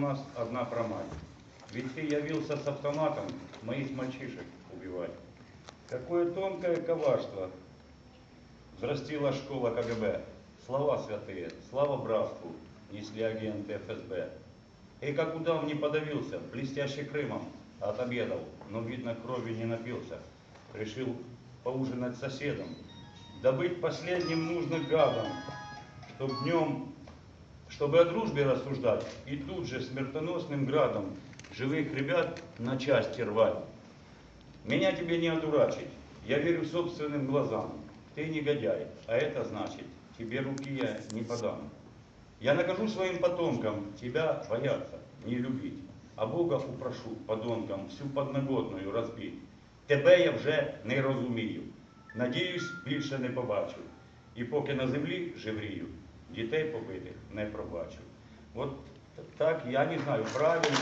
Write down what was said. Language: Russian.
у нас одна промать. Ведь ты явился с автоматом моих мальчишек убивать. Какое тонкое коварство взрастила школа КГБ. Слова святые, слава братству, несли агенты ФСБ. И как удав не подавился, блестящий Крымом отобедал, но, видно, крови не напился. Решил поужинать с соседом. Да быть последним нужно гадом, чтоб днем чтобы о дружбе рассуждать и тут же смертоносным градом живых ребят на части рвать. Меня тебе не одурачить, я верю собственным глазам. Ты негодяй, а это значит, тебе руки я не подам. Я накажу своим потомкам тебя бояться, не любить, а Бога упрошу подонкам всю подноготную розбить. Тебе я вже не розумію, надіюсь, більше не побачу. І поки на землі живрію, дітей побитих не пробачив. От так я не знаю, правильно.